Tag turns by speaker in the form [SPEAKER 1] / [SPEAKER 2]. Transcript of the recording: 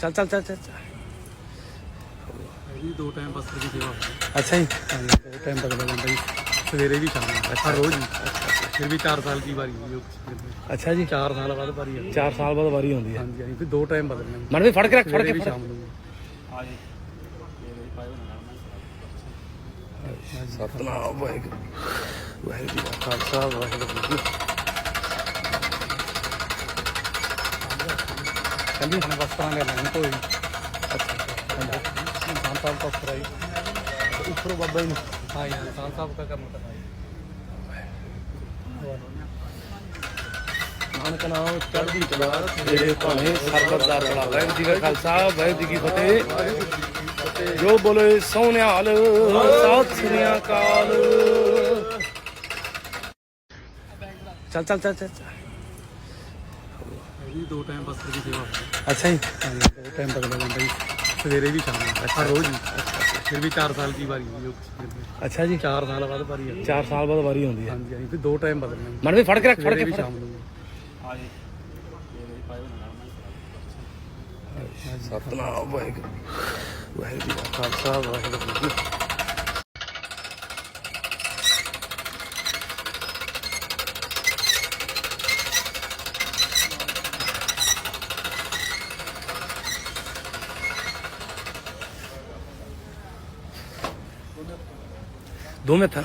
[SPEAKER 1] ਚੱਲ ਚੱਲ ਚੱਲ ਚੱਲ ਚੱਲ।
[SPEAKER 2] ਜੀ ਦੋ ਟਾਈਮ ਬਸਤਰ ਦੀ ਸੇਵਾ ਹੁੰਦੀ
[SPEAKER 1] ਅੱਛਾ ਜੀ
[SPEAKER 2] ਹੈ ਦੋ ਟਾਈਮ ਬਦਲਿਆ ਜਾਂਦਾ ਜੀ ਸਵੇਰੇ ਵੀ ਸ਼ਾਮ ਨੂੰ ਹਰ ਰੋਜ਼ ਹੀ ਫਿਰ ਵੀ 4 ਸਾਲ ਦੀ ਵਾਰੀ ਹੈ ਉਹ
[SPEAKER 1] ਅੱਛਾ ਜੀ
[SPEAKER 2] 4 ਸਾਲ ਬਾਅਦ ਵਾਰੀ ਹੈ
[SPEAKER 1] 4 ਸਾਲ ਬਾਅਦ ਵਾਰੀ ਹੁੰਦੀ ਹੈ
[SPEAKER 2] ਹਾਂਜੀ ਹਾਂਜੀ ਫਿਰ ਦੋ ਟਾਈਮ ਬਦਲਣਾ
[SPEAKER 1] ਮਨ ਵੀ ਫੜ ਖਾਲਸਾ ਵਾਹਿਗੁਰੂ ਜੀ ਕੀ
[SPEAKER 2] ਕਹਿੰਦੀ ਹੁਣ ਵਸਤਰਾਂ ਲੈ ਲੈਣ ਸਾਹਿਬ ਤੋਂ ਕਰਾਈ
[SPEAKER 1] ਉੱਪਰੋਂ ਬਾਬਾ ਜੀ
[SPEAKER 2] ਹਾਂ ਜੀ ਨਿਸ਼ਾਨ ਸਾਹਿਬ ਦਾ ਕੰਮ ਕਰਨਾ
[SPEAKER 1] ਨਾਨਕ ਨਾਮ ਚੜ੍ਹਦੀ ਕਲਾ ਤੇਰੇ ਭਾਣੇ ਸਰਬਤ ਦਾ ਭਲਾ ਵਾਹਿਗੁਰੂ ਜੀ ਕਾ ਖਾਲਸਾ ਵਾਹਿਗੁਰੂ ਜੀ ਕੀ ਫਤਿਹ। ਜੋ ਬੋਲੇ ਸੋਹਣਿਆਲ ਸਤਿ ਸ੍ਰੀ ਅਕਾਲ। ਚੱਲ ਚੱਲ ਚੱਲ ਚੱਲ।
[SPEAKER 2] ਜੀ ਦੋ ਟਾਈਮ ਬਸਤਰ ਦੀ ਸੇਵਾ
[SPEAKER 1] ਅੱਛਾ ਜੀ।
[SPEAKER 2] ਹਾਂਜੀ ਦੋ ਟਾਈਮ ਬਦਲਿਆ ਜਾਂਦਾ ਜੀ। ਸਵੇਰੇ ਵੀ ਸ਼ਾਮ ਨੂੰ। ਹਰ ਰੋਜ਼ ਹੀ। ਫਿਰ ਵੀ 4 ਸਾਲ ਦੀ ਵਾਰੀ ਉਹ
[SPEAKER 1] ਅੱਛਾ ਜੀ।
[SPEAKER 2] 4 ਸਾਲ ਬਾਅਦ ਵਾਰੀ ਹੈ।
[SPEAKER 1] 4 ਸਾਲ ਬਾਅਦ ਵਾਰੀ ਹੁੰਦੀ ਹੈ।
[SPEAKER 2] ਹਾਂਜੀ ਹਾਂਜੀ ਫਿਰ ਦੋ ਟਾਈਮ ਬਦਲਣਾ
[SPEAKER 1] ਮਨ ਵੀ ਫੜ ਕੇ ਰੱਖ ਫੜ ਕੇ
[SPEAKER 2] ਸ਼ਾਮ ਨੂੰ।
[SPEAKER 1] ਸਤਨਾਮ ਵਾਹਿਗੁਰੂ। ਵਾਹਿਗੁਰੂ ਜੀ ਖਾਲਸਾ ਵਾਹਿਗੁਰੂ ਜੀ ਕੀ ਫਤਿਹ। ਦੋਵੇਂ ਥਾਂ